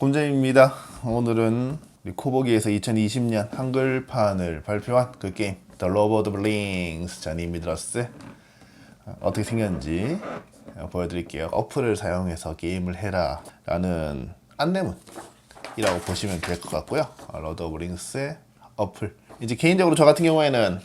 곰잼입니다. 오늘은 코보기에서 2020년 한글판을 발표한 그 게임 The Lord of the Rings 자니 미드러스 어떻게 생겼는지 보여드릴게요. 어플을 사용해서 게임을 해라 라는 안내문이라고 보시면 될 것 같고요. 로드 오브 링스의 어플 이제 개인적으로 저 같은 경우에는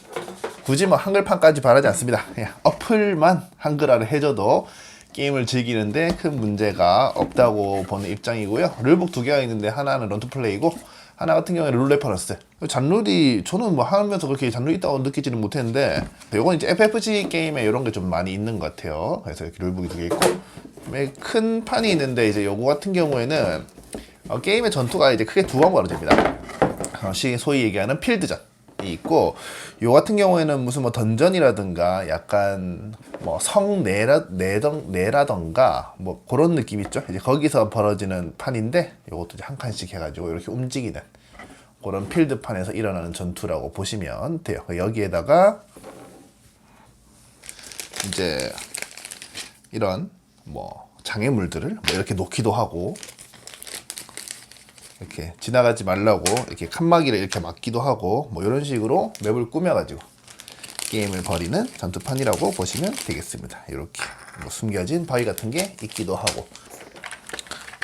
굳이 뭐 한글판까지 바라지 않습니다. 그냥 어플만 한글화를 해줘도 게임을 즐기는데 큰 문제가 없다고 보는 입장이고요. 룰북 두 개가 있는데 하나는 런투플레이고 하나 같은 경우에는 룰 레퍼런스. 잔룰이 저는 뭐 하면서 그렇게 잔룰 있다고 느끼지는 못했는데 이건 이제 FFG 게임에 이런 게 좀 많이 있는 것 같아요. 그래서 이렇게 룰북이 두 개 있고 큰 판이 있는데 이제 요거 같은 경우에는 어, 게임의 전투가 이제 크게 두번 벌어집니다. 어, 시- 소위 얘기하는 필드전. 이 있고 요 같은 경우에는 무슨 뭐 던전이라든가 약간 뭐 성내라 내던 내라던가 뭐 그런 느낌 있죠. 이제 거기서 벌어지는 판인데 요것도 이제 한 칸씩 해가지고 이렇게 움직이는 그런 필드판에서 일어나는 전투라고 보시면 돼요. 여기에다가 이제 이런 뭐 장애물들을 뭐 이렇게 놓기도 하고 이렇게 지나가지 말라고 이렇게 칸막이를 이렇게 막기도 하고 뭐 이런 식으로 맵을 꾸며가지고 게임을 벌이는 전투판이라고 보시면 되겠습니다. 이렇게 뭐 숨겨진 바위 같은 게 있기도 하고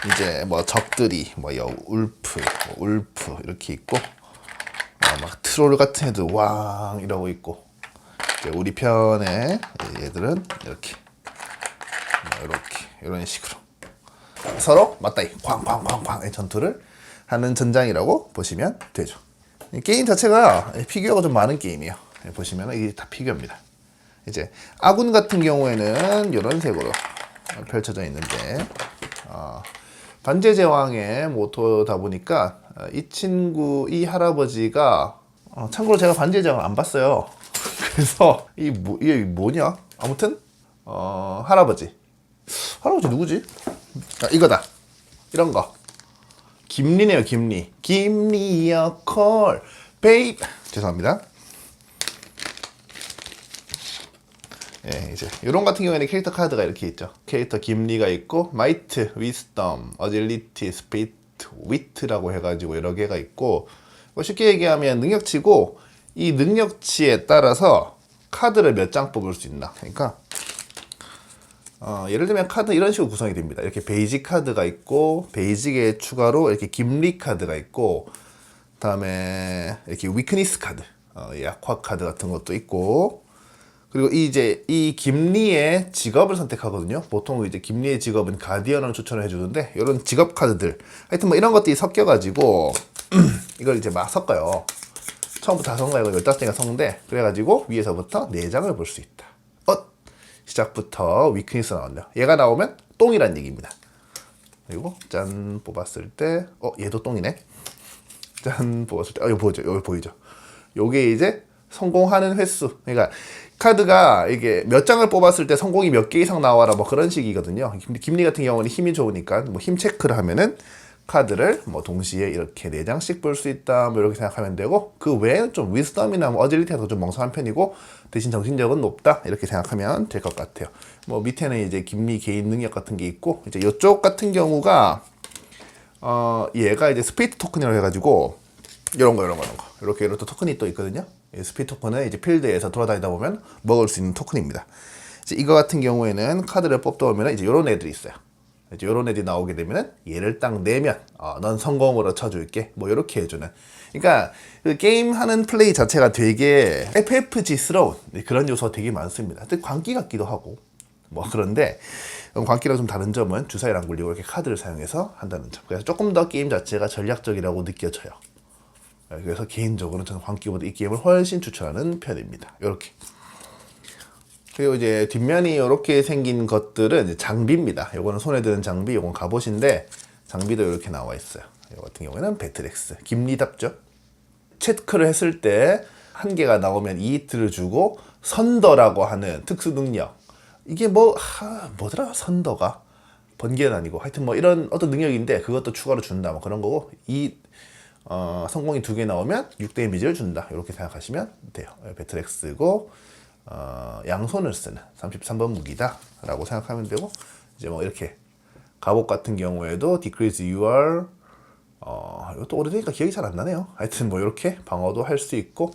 이제 뭐 적들이 뭐 여, 울프, 뭐 울프 이렇게 있고 어, 막 트롤 같은 애들 왕 이러고 있고 우리 편의 얘들은 이렇게 뭐 이렇게 이런 식으로 서로 맞다이 쾅쾅쾅쾅의 전투를 하는 전장이라고 보시면 되죠. 이 게임 자체가 피규어가 좀 많은 게임이에요. 보시면 이게 다 피규어입니다. 이제 아군 같은 경우에는 이런 색으로 펼쳐져 있는데 어, 반제 제왕의 모토다 보니까 어, 이 친구 이 할아버지가 어, 참고로 제가 반제 제왕 안 봤어요. 그래서 이 뭐, 이게 뭐냐? 아무튼 어, 할아버지 할아버지 누구지? 아, 이거다. 이런 거. 김리네요, 김리. 김리어 콜 베이 죄송합니다. 예, 이제 이런 같은 경우에는 캐릭터 카드가 이렇게 있죠. 캐릭터 김리가 있고 마이트, 위스덤, 어질리티, 스피트, 위트라고 해가지고 여러 개가 있고 뭐 쉽게 얘기하면 능력치고 이 능력치에 따라서 카드를 몇 장 뽑을 수 있나. 그러니까 어, 예를 들면 카드 이런 식으로 구성이 됩니다. 이렇게 베이직 카드가 있고 베이직에 추가로 이렇게 김리 카드가 있고 그다음에 이렇게 위크니스 카드, 어, 약화 카드 같은 것도 있고 그리고 이 이제 이 김리의 직업을 선택하거든요. 보통 이제 김리의 직업은 가디언을 추천을 해주는데 이런 직업 카드들 하여튼 뭐 이런 것들이 섞여가지고 이걸 이제 막 섞어요. 처음부터 다 섞은 거 15장이 섞는데 그래가지고 위에서부터 4장을 볼 수 있다. 어? 시작부터 위크니스 나왔네요. 얘가 나오면 똥이란 얘기입니다. 그리고 짠 뽑았을 때, 어 얘도 똥이네. 짠 뽑았을 때, 어 이거 보이죠? 여기 보이죠? 요게 이제 성공하는 횟수. 그러니까 카드가 이게 몇 장을 뽑았을 때 성공이 몇 개 이상 나와라 뭐 그런 식이거든요. 김- 김리 같은 경우는 힘이 좋으니까 뭐 힘 체크를 하면은 카드를 뭐 동시에 이렇게 네 장씩 볼 수 있다 뭐 이렇게 생각하면 되고 그 외에는 좀 위스덤이나 뭐 어질리티가 좀 멍청한 편이고 대신 정신력은 높다 이렇게 생각하면 될 것 같아요. 뭐 밑에는 이제 김리 개인 능력 같은 게 있고 이제 이쪽 같은 경우가 어 얘가 이제 스페이트 토큰이라고 해가지고 이런 거 이런 거 이런 거 이렇게 이런 또 토큰이 또 있거든요. 이 스페이트 토큰은 이제 필드에서 돌아다니다 보면 먹을 수 있는 토큰입니다. 이제 이거 같은 경우에는 카드를 뽑다 보면 이제 이런 애들이 있어요. 이제 이런 애들이 나오게 되면은 얘를 딱 내면 어, 넌 성공으로 쳐줄게 뭐 이렇게 해주는 그러니까 그 게임 하는 플레이 자체가 되게 FFG스러운 그런 요소가 되게 많습니다. 광기 같기도 하고 뭐 그런데 광기랑 좀 다른 점은 주사위를 안 굴리고 이렇게 카드를 사용해서 한다는 점. 그래서 조금 더 게임 자체가 전략적이라고 느껴져요. 그래서 개인적으로는 저는 광기보다 이 게임을 훨씬 추천하는 편입니다. 이렇게. 그리고 이제 뒷면이 이렇게 생긴 것들은 장비입니다. 요거는 손에 드는 장비, 요건 갑옷인데 장비도 이렇게 나와 있어요. 요 같은 경우에는 배틀엑스, 김리답죠. 체크를 했을 때 한 개가 나오면 이히트를 주고 선더라고 하는 특수 능력. 이게 뭐 하, 뭐더라 선더가 번개는 아니고 하여튼 뭐 이런 어떤 능력인데 그것도 추가로 준다 뭐 그런 거고 이 어, 성공이 두 개 나오면 6 데미지를 준다 이렇게 생각하시면 돼요. 배틀엑스고 어, 양손을 쓰는 33번 무기다 라고 생각하면 되고 이제 뭐 이렇게 갑옷 같은 경우에도 decrease your 아, 이것도 오래되니까 기억이 잘 안 나네요. 하여튼 뭐 이렇게 방어도 할 수 있고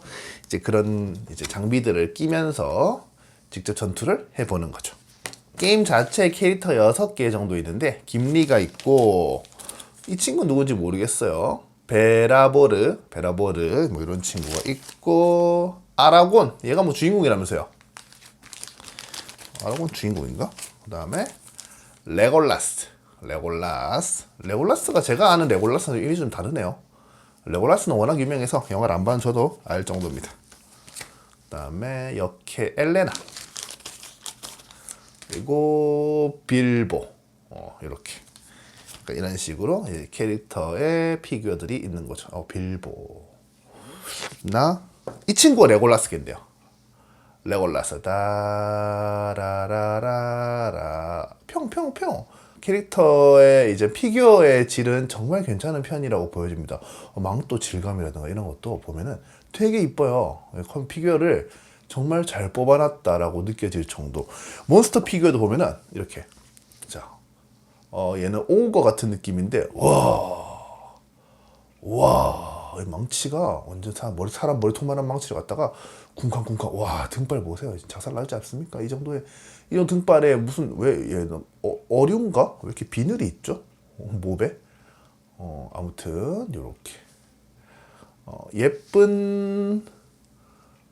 이제 그런 이제 장비들을 끼면서 직접 전투를 해보는 거죠. 게임 자체에 캐릭터 6개 정도 있는데 김리가 있고 이 친구 누군지 모르겠어요. 베라보르, 베라보르 뭐 이런 친구가 있고 아라곤 얘가 뭐 주인공이라면서요. 아라곤 주인공인가? 그 다음에 레골라스, 레골라스, 레골라스가 제가 아는 레골라스는 이름이 좀 다르네요. 레골라스는 워낙 유명해서 영화를 안 봐도 저도 알 정도입니다. 그 다음에 역해 엘레나 그리고 빌보 어, 이렇게 그러니까 이런 식으로 캐릭터의 피규어들이 있는 거죠. 어, 빌보 나 이 친구가 레골라스겠네요. 레골라스 다라라라라 평평평 캐릭터의 이제 피규어의 질은 정말 괜찮은 편이라고 보여집니다. 어, 망토 질감이라든가 이런 것도 보면은 되게 이뻐요. 컴 피규어를 정말 잘 뽑아놨다라고 느껴질 정도. 몬스터 피규어도 보면은 이렇게 자, 어 얘는 오거 같은 느낌인데 와, 와. 이 망치가 완전 사람 머리 사람 머리통만한 망치를 갖다가 쿵쾅쿵쾅 와 등발 보세요. 작살 나지 않습니까? 이 정도의 이런 등발에 무슨 왜 얘는 어, 어류인가? 왜 이렇게 비늘이 있죠? 어, 목에? 어 아무튼 요렇게. 어, 예쁜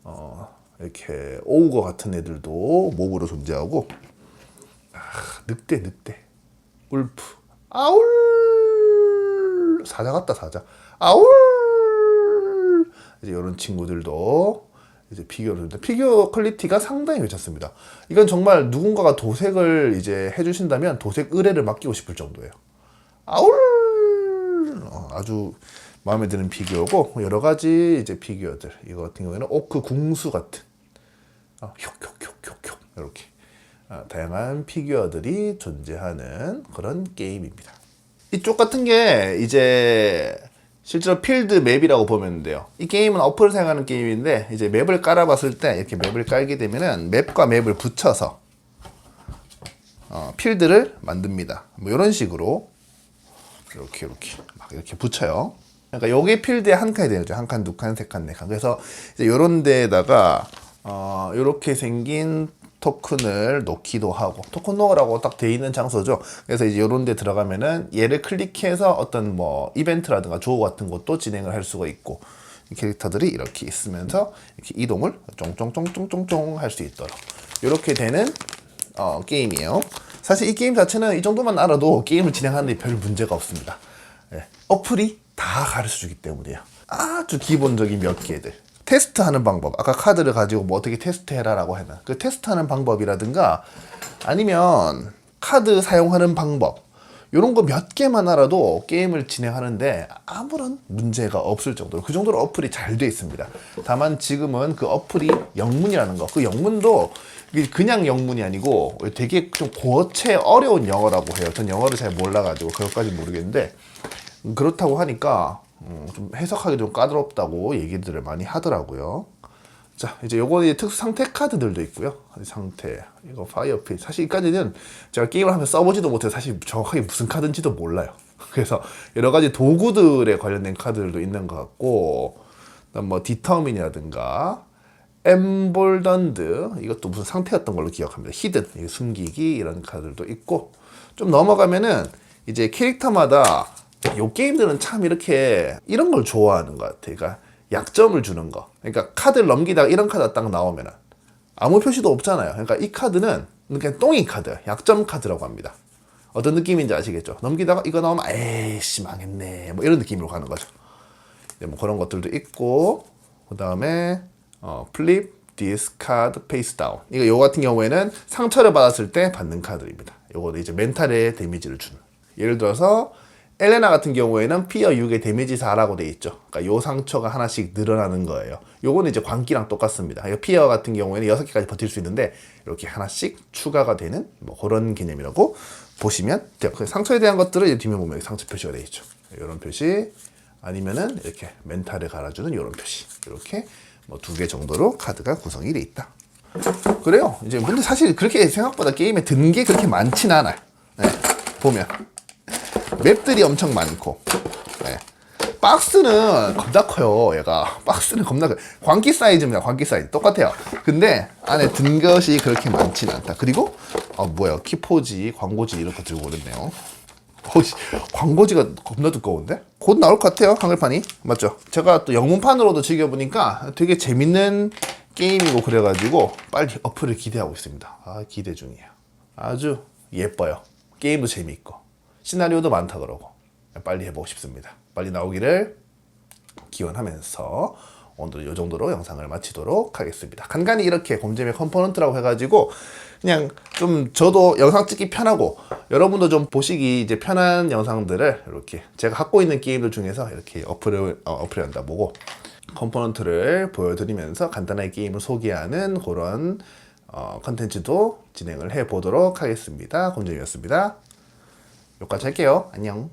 어, 이렇게 오우거 같은 애들도 목으로 존재하고 아, 늑대 늑대. 울프. 아울! 사자 같다 사자. 아울 이제 이런 친구들도 이제 피규어를 피규어 퀄리티가 상당히 괜찮습니다. 이건 정말 누군가가 도색을 이제 해주신다면 도색 의뢰를 맡기고 싶을 정도예요. 아울 어, 아주 마음에 드는 피규어고 여러 가지 이제 피규어들 이거 같은 경우에는 오크 궁수 같은 아, 혁혁혁혁혁 이렇게 아, 다양한 피규어들이 존재하는 그런 게임입니다. 이쪽 같은 게 이제 실제로 필드 맵이라고 보면 돼요. 이 게임은 어플을 사용하는 게임인데 이제 맵을 깔아봤을 때 이렇게 맵을 깔게 되면은 맵과 맵을 붙여서 어, 필드를 만듭니다. 뭐 이런 식으로 이렇게 이렇게 막 이렇게 붙여요. 그러니까 요게 필드의 한 칸이 되죠. 한 칸, 두 칸, 세 칸, 네 칸. 그래서 이제 요런 데에다가 어, 요렇게 생긴 토큰을 놓기도 하고 토큰 놓으라고 딱 돼 있는 장소죠. 그래서 이제 요런 데 들어가면은 얘를 클릭해서 어떤 뭐 이벤트라든가 조우 같은 것도 진행을 할 수가 있고 이 캐릭터들이 이렇게 있으면서 이렇게 이동을 쫑쫑쫑쫑쫑쫑 할 수 있도록 이렇게 되는 어, 게임이에요. 사실 이 게임 자체는 이 정도만 알아도 게임을 진행하는데 별 문제가 없습니다. 예, 어플이 다 가르쳐 주기 때문이에요. 아주 기본적인 몇 개들. 테스트하는 방법. 아까 카드를 가지고 뭐 어떻게 테스트해라 라고 하는 그 테스트하는 방법이라든가 아니면 카드 사용하는 방법. 이런 거 몇 개만 알아도 게임을 진행하는데 아무런 문제가 없을 정도로 그 정도로 어플이 잘 돼 있습니다. 다만 지금은 그 어플이 영문이라는 거, 그 영문도 그냥 영문이 아니고 되게 좀 고체 어려운 영어라고 해요. 전 영어를 잘 몰라가지고 그것까지 모르겠는데 그렇다고 하니까 음, 좀 해석하기 좀 까다롭다고 얘기들을 많이 하더라고요. 자, 이제 요거는 특수 상태 카드들도 있고요. 상태, 이거 파이어필. 사실 이까지는 제가 게임을 하면서 써보지도 못해서 사실 정확하게 무슨 카드인지도 몰라요. 그래서 여러 가지 도구들에 관련된 카드들도 있는 것 같고, 뭐 디터민이라든가, 엠볼던드, 이것도 무슨 상태였던 걸로 기억합니다. 히든, 숨기기 이런 카드들도 있고, 좀 넘어가면은 이제 캐릭터마다 요 게임들은 참 이렇게 이런 걸 좋아하는 것 같아. 그러니까 약점을 주는 거. 그러니까 카드를 넘기다가 이런 카드가 딱 나오면은 아무 표시도 없잖아요. 그러니까 이 카드는 그냥 똥이 카드, 약점 카드라고 합니다. 어떤 느낌인지 아시겠죠? 넘기다가 이거 나오면 에이씨 망했네. 뭐 이런 느낌으로 가는 거죠. 네, 뭐 그런 것들도 있고 그 다음에 어, 플립, 디스카드, 페이스 다운. 이거 요 같은 경우에는 상처를 받았을 때 받는 카드입니다. 요거는 이제 멘탈에 데미지를 주는. 예를 들어서 엘레나 같은 경우에는 피어 6의 데미지 4라고 돼 있죠. 그러니까 요 상처가 하나씩 늘어나는 거예요. 요거는 이제 광기랑 똑같습니다. 피어 같은 경우에는 6개까지 버틸 수 있는데 이렇게 하나씩 추가가 되는 뭐 그런 개념이라고 보시면 돼요. 그 상처에 대한 것들은 이제 뒷면 보면 상처 표시가 돼 있죠. 이런 표시 아니면은 이렇게 멘탈을 갈아주는 이런 표시 이렇게 뭐 두 개 정도로 카드가 구성이 돼 있다. 그래요. 이제 근데 사실 그렇게 생각보다 게임에 든 게 그렇게 많진 않아요. 네, 보면 맵들이 엄청 많고 네. 박스는 겁나 커요. 얘가 박스는 겁나 커요. 광기 사이즈입니다. 광기 사이즈 똑같아요. 근데 안에 든 것이 그렇게 많지는 않다. 그리고 아 뭐야 키포지, 광고지 이런 거 들고 오랬네요. 어씨 광고지가 겁나 두꺼운데? 곧 나올 것 같아요 한글판이 맞죠? 제가 또 영문판으로도 즐겨보니까 되게 재밌는 게임이고 그래가지고 빨리 어플을 기대하고 있습니다 아 기대 중이에요 아주 예뻐요 게임도 재미있고 시나리오도 많다 그러고 빨리 해보고 싶습니다 빨리 나오기를 기원하면서 오늘 이 정도로 영상을 마치도록 하겠습니다. 간간히 이렇게 곰잼의 컴포넌트라고 해가지고 그냥 좀 저도 영상 찍기 편하고 여러분도 좀 보시기 이제 편한 영상들을 이렇게 제가 갖고 있는 게임들 중에서 이렇게 어플을 어, 어플을 한다 보고 컴포넌트를 보여드리면서 간단하게 게임을 소개하는 그런 어, 컨텐츠도 진행을 해 보도록 하겠습니다. 곰잼이었습니다. 여기까지 할게요. 안녕.